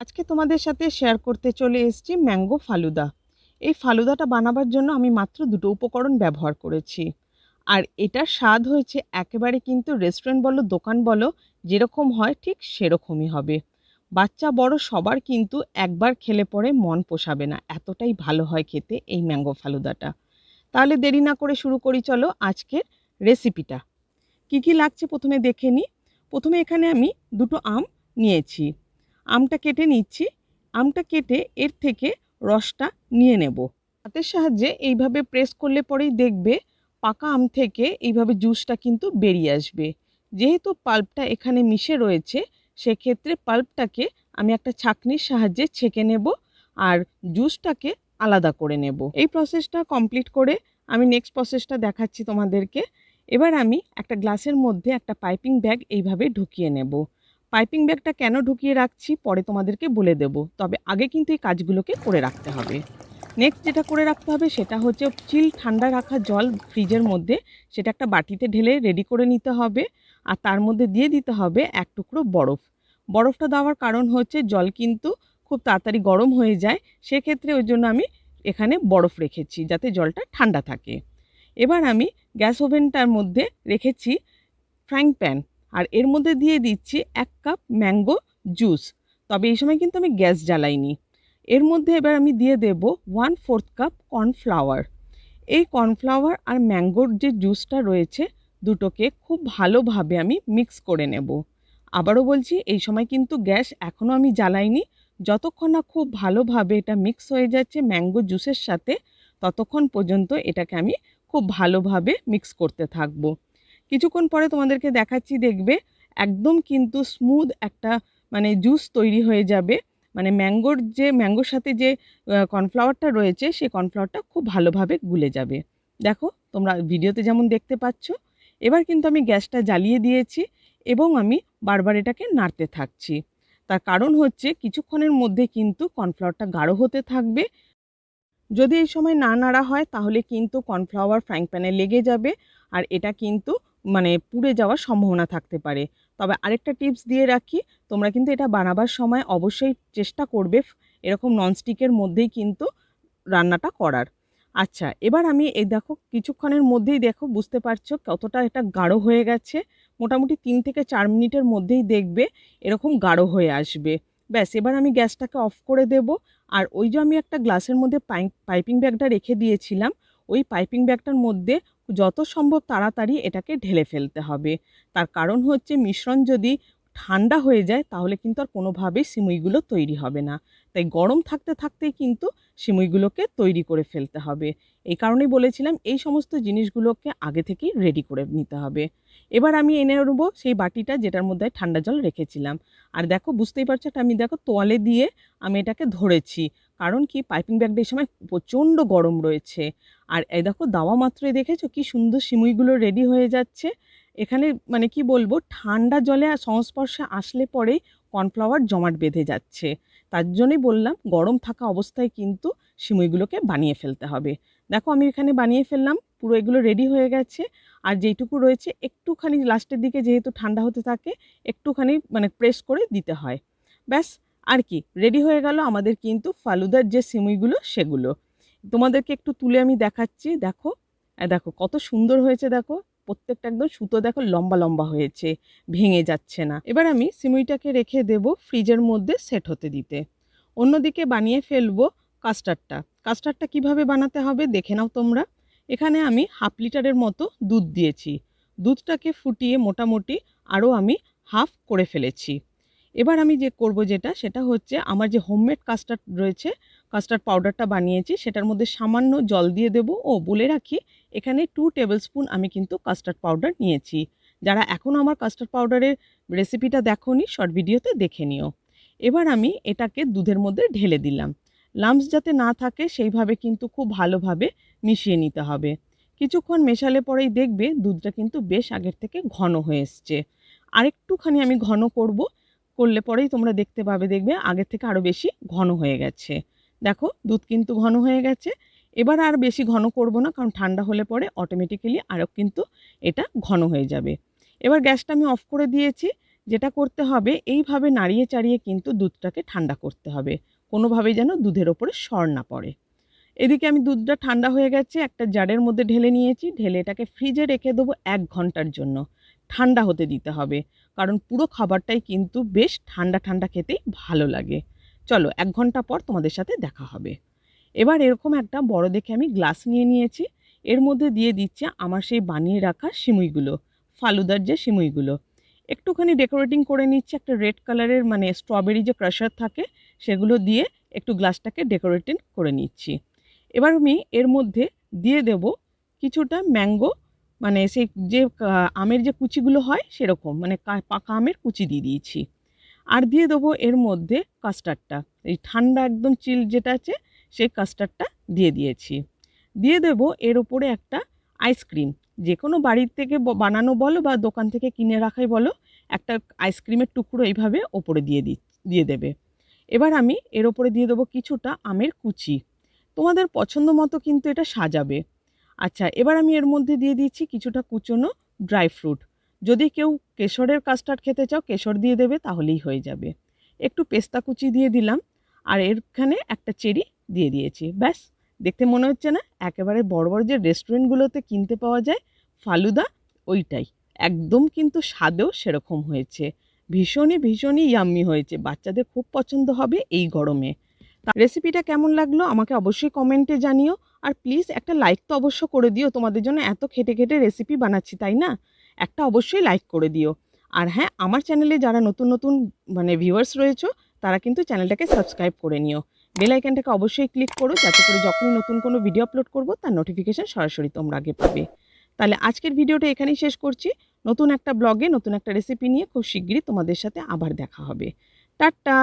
আজকে তোমাদের সাথে শেয়ার করতে চলে এসেছি ম্যাঙ্গো ফালুদা। এই ফালুদাটা বানাবার জন্য আমি মাত্র দুটো উপকরণ ব্যবহার করেছি। আর এটার স্বাদ হয়েছে একেবারে কিন্তু রেস্টুরেন্ট বলো, দোকান বলো, যেরকম হয় ঠিক সেরকমই হবে। বাচ্চা, বড় সবার কিন্তু একবার খেলে পরে মন পোষাবে না, এতটাই ভালো হয় খেতে এই ম্যাঙ্গো ফালুদাটা। তাহলে দেরি না করে শুরু করি, চলো আজকের রেসিপিটা কি কি লাগছে প্রথমে দেখে নিই প্রথমে এখানে আমি দুটো আম নিয়েছি। আমটা কেটে নিচ্ছি। আমটা কেটে এর থেকে রসটা নিয়ে নেব। হাতের সাহায্যে এইভাবে প্রেস করলে পরেই দেখবে পাকা আম থেকে এইভাবে জুসটা কিন্তু বেরিয়ে আসবে। যেহেতু পাল্পটা এখানে মিশে রয়েছে, সেক্ষেত্রে পাল্পটাকে আমি একটা ছাঁকনির সাহায্যে ছেঁকে নেব আর জুসটাকে আলাদা করে নেব। এই প্রসেসটা কমপ্লিট করে আমি নেক্সট প্রসেসটা দেখাচ্ছি তোমাদেরকে। এবার আমি একটা গ্লাসের মধ্যে একটা পাইপিং ব্যাগ এইভাবে ঢুকিয়ে নেব। পাইপিং ব্যাগটা কেন ঢুকিয়ে রাখছি পরে তোমাদেরকে বলে দেব। তবে আগে কিন্তু এই কাজগুলোকে করে রাখতে হবে। নেক্সট যেটা করে রাখতে হবে সেটা হচ্ছে চিল ঠান্ডা রাখা জল ফ্রিজের মধ্যে, সেটা একটা বাটিতে ঢেলে রেডি করে নিতে হবে আর তার মধ্যে দিয়ে দিতে হবে এক টুকরো বরফ। বরফটা দেওয়ার কারণ হচ্ছে জল কিন্তু খুব তাড়াতাড়ি গরম হয়ে যায়, সেক্ষেত্রে ওই জন্য আমি এখানে বরফ রেখেছি যাতে জলটা ঠান্ডা থাকে। এবার আমি গ্যাস ওভেনটার মধ্যে রেখেছি ফ্রাইং প্যান। আর এর মধ্যে দিয়ে দিচ্ছি এক কাপ ম্যাঙ্গো জুস। তবে এই সময় কিন্তু আমি গ্যাস জ্বালাইনি। এর মধ্যে এবার আমি দিয়ে দেব ওয়ান ফোর্থ কাপ কর্নফ্লাওয়ার। এই কর্নফ্লাওয়ার আর ম্যাঙ্গোর যে জুসটা রয়েছে, দুটোকে খুব ভালোভাবে আমি মিক্স করে নেব। আবারও বলছি, এই সময় কিন্তু গ্যাস এখনও আমি জ্বালাইনি। যতক্ষণ না খুব ভালোভাবে এটা মিক্স হয়ে যাচ্ছে ম্যাঙ্গো জুসের সাথে, ততক্ষণ পর্যন্ত এটাকে আমি খুব ভালোভাবে মিক্স করতে থাকব। কিছুক্ষণ পরে তোমাদেরকে দেখাচ্ছি, দেখবে একদম কিন্তু স্মুথ একটা মানে জুস তৈরি হয়ে যাবে। মানে ম্যাঙ্গোর যে, ম্যাঙ্গোর সাথে যে কর্নফ্লাওয়ারটা রয়েছে, সেই কর্নফ্লাওয়ারটা খুব ভালোভাবে গুলে যাবে। দেখো, তোমরা ভিডিওতে যেমন দেখতে পাচ্ছ, এবার কিন্তু আমি গ্যাসটা জ্বালিয়ে দিয়েছি এবং আমি বারবার এটাকে নাড়তে থাকছি। তার কারণ হচ্ছে কিছুক্ষণের মধ্যে কিন্তু কর্নফ্লাওয়ারটা গাঢ় হতে থাকবে। যদি এই সময় না নাড়া হয়, তাহলে কিন্তু কর্নফ্লাওয়ার ফ্রাইং প্যানে লেগে যাবে। আর এটা কিন্তু মানে পুড়ে যাওয়ার সম্ভাবনা থাকতে পারে। তবে আরেকটা টিপস দিয়ে রাখি, তোমরা কিন্তু এটা বানাবার সময় অবশ্যই চেষ্টা করবে, এরকম ননস্টিকের মধ্যেই কিন্তু রান্নাটা করার। আচ্ছা এবার আমি এই দেখো কিছুক্ষণের মধ্যেই দেখো বুঝতে পারছ কতটা এটা গাঢ় হয়ে গেছে। মোটামুটি তিন থেকে চার মিনিটের মধ্যেই দেখবে এরকম গাঢ় হয়ে আসবে। ব্যাস, এবার আমি গ্যাসটাকে অফ করে দেব। আর ওই যে আমি একটা গ্লাসের মধ্যে পাইপিং ব্যাগটা রেখে দিয়েছিলাম ওই পাইপিং ব্যাগটার মধ্যে যত সম্ভব তাড়াতাড়ি এটাকে ঢেলে ফেলতে হবে। তার কারণ হচ্ছে মিশ্রণ যদি ঠান্ডা হয়ে যায়, তাহলে কিন্তু আর কোনোভাবেই সিমুইগুলো তৈরি হবে না। তাই গরম থাকতে থাকতেই কিন্তু সিমুইগুলোকে তৈরি করে ফেলতে হবে। এই কারণেই বলেছিলাম এই সমস্ত জিনিসগুলোকে আগে থেকেই রেডি করে নিতে হবে। এবার আমি এনে নেব সেই বাটিটা যেটার মধ্যে ঠান্ডা জল রেখেছিলাম। আর দেখো, বুঝতেই পারছ এটা আমি দেখো তোয়ালে দিয়ে আমি এটাকে ধরেছি। কারণ কি? পাইপিং ব্যাগটা এই সময় প্রচণ্ড গরম রয়েছে। আর এই দেখো, দাওয়া মাত্রই দেখেছ কি সুন্দর সিমুইগুলো রেডি হয়ে যাচ্ছে। এখানে মানে কি বলব, ঠান্ডা জলে সংস্পর্শে আসলে পরেই কর্নফ্লাওয়ার জমাট বেঁধে যাচ্ছে। তার জন্যই বললাম, গরম থাকা অবস্থায় কিন্তু সিমুইগুলোকে বানিয়ে ফেলতে হবে। দেখো আমি এখানে বানিয়ে ফেললাম, পুরো এগুলো রেডি হয়ে গেছে। আর যেইটুকু রয়েছে, একটুখানি লাস্টের দিকে যেহেতু ঠান্ডা হতে থাকে, একটুখানি মানে প্রেস করে দিতে হয়। ব্যাস, আর কি রেডি হয়ে গেল আমাদের কিন্তু ফালুদার যে সিমুইগুলো, সেগুলো। তোমাদেরকে একটু তুলে আমি দেখাচ্ছি, দেখো। দেখো, কত সুন্দর হয়েছে, দেখো। প্রত্যেকটা একদম সুতো দেখো লম্বা লম্বা হয়েছে, ভেঙে যাচ্ছে না। এবার আমি সিমুইটাকে রেখে দেব ফ্রিজের মধ্যে সেট হতে দিতে। অন্যদিকে বানিয়ে ফেলব কাস্টার্ডটা। কাস্টার্ডটা কীভাবে বানাতে হবে দেখে নাও তোমরা। এখানে আমি হাফ লিটারের মতো দুধ দিয়েছি। দুধটাকে ফুটিয়ে মোটামুটি আরও আমি হাফ করে ফেলেছি। এবার আমি যে করব যেটা, সেটা হচ্ছে আমার যে হোমমেড কাস্টার্ড রয়েছে, কাস্টার্ড পাউডারটা বানিয়েছি, সেটার মধ্যে সামান্য জল দিয়ে দেবো। ও বলে রাখি এখানে টু টেবিল স্পুন আমি কিন্তু কাস্টার্ড পাউডার নিয়েছি। যারা এখনও আমার কাস্টার্ড পাউডারের রেসিপিটা দেখোনি শর্ট ভিডিওতে দেখে নিও। এবার আমি এটাকে দুধের মধ্যে ঢেলে দিলাম। লাম্পস যাতে না থাকে, সেইভাবে কিন্তু খুব ভালোভাবে মিশিয়ে নিতে হবে। কিছুক্ষণ মেশালে পরেই দেখবে দুধটা কিন্তু বেশ আগের থেকে ঘন হয়ে এসছে। আরেকটুখানি আমি ঘন করব, করলে পরেই তোমরা দেখতে পাবে, দেখবে আগের থেকে আরও বেশি ঘন হয়ে গেছে। দেখো, দুধ কিন্তু ঘন হয়ে গেছে। এবার আর বেশি ঘন করব না, কারণ ঠান্ডা হলে পরে অটোমেটিক্যালি আরও কিন্তু এটা ঘন হয়ে যাবে। এবার গ্যাসটা আমি অফ করে দিয়েছি, যেটা করতে হবে এইভাবে নাড়িয়ে চাড়িয়ে কিন্তু দুধটাকে ঠান্ডা করতে হবে, কোনোভাবেই যেন দুধের ওপরে সর না পড়ে। এদিকে আমি দুধটা ঠান্ডা হয়ে গেছে, একটা জারের মধ্যে ঢেলে নিয়েছি, ঢেলে এটাকে ফ্রিজে রেখে দেবো এক ঘণ্টার জন্য। ঠান্ডা হতে দিতে হবে, কারণ পুরো খাবারটাই কিন্তু বেশ ঠান্ডা ঠান্ডা খেতেই ভালো লাগে। চলো এক ঘণ্টা পর তোমাদের সাথে দেখা হবে। এবার এরকম একটা বড় দেখে আমি গ্লাস নিয়ে নিয়েছি। এর মধ্যে দিয়ে দিচ্ছি আমার সেই বানিয়ে রাখা সিমুইগুলো, ফালুদার যে সিমুইগুলো। একটুখানি ডেকোরেটিং করে নিচ্ছি একটা রেড কালারের মানে স্ট্রবেরি যে ক্রাশার থাকে, সেগুলো দিয়ে একটু গ্লাসটাকে ডেকোরেটিং করে নিচ্ছি। এবার আমি এর মধ্যে দিয়ে দেব কিছুটা ম্যাঙ্গো মানে সেই যে আমের যে কুচিগুলো হয় সেরকম মানে পাকা আমের কুচি দিয়ে দিয়েছি। আর দিয়ে দেবো এর মধ্যে কাস্টার্ডটা এই ঠান্ডা একদম চিল যেটা আছে সেই কাস্টার্ডটা দিয়ে দিয়েছি। দিয়ে দেব এর ওপরে একটা আইসক্রিম যে কোনো বাড়ির থেকে বানানো বলো বা দোকান থেকে কিনে রাখাই বলো, একটা আইসক্রিমের টুকরো এইভাবে ওপরে দিয়ে দি, দিয়ে দেবে। এবার আমি এর ওপরে দিয়ে দেবো কিছুটা আমের কুচি। তোমাদের পছন্দ মতো কিন্তু এটা সাজাবে। আচ্ছা এবার আমি এর মধ্যে দিয়ে দিচ্ছি কিছুটা কুচনো ড্রাই ফ্রুট যদি কেউ কেশরের কাস্টার্ড খেতে চাও, কেশর দিয়ে দেবে তাহলেই হয়ে যাবে। একটু পেস্তা কুচি দিয়ে দিলাম। আর এরখানে একটা চেরি দিয়ে দিয়েছি। ব্যাস, দেখতে মনে হচ্ছে না একেবারে বড় বড় যে রেস্টুরেন্টগুলোতে কিনতে পাওয়া যায় ফালুদা, ওইটাই। একদম কিন্তু স্বাদেও সেরকম হয়েছে। ভীষণই ভীষণই ইয়াম্মি হয়েছে। বাচ্চাদের খুব পছন্দ হবে এই গরমে। রেসিপিটা কেমন লাগল আমাকে অবশ্যই কমেন্টে জানিও। আর প্লিজ একটা লাইক তো অবশ্য করে দিও। তোমাদের জন্য এত খেটে খেটে রেসিপি বানাচ্ছি, তাই না? একটা অবশ্যই লাইক করে দিও। আর হ্যাঁ আমার চ্যানেলে যারা নতুন নতুন মানে ভিউয়ার্স রয়েছে, তারা কিন্তু চ্যানেলটাকে সাবস্ক্রাইব করে নিও। বেল আইকনটাকে অবশ্যই ক্লিক করো, যাতে করে যখনই নতুন কোনো ভিডিও আপলোড করব, তার নোটিফিকেশান সরাসরি তোমরা আগে পাবে। তাহলে আজকের ভিডিওটা এখানেই শেষ করছি। নতুন একটা ব্লগে নতুন একটা রেসিপি নিয়ে খুব শিগগিরই তোমাদের সাথে আবার দেখা হবে। টাটা!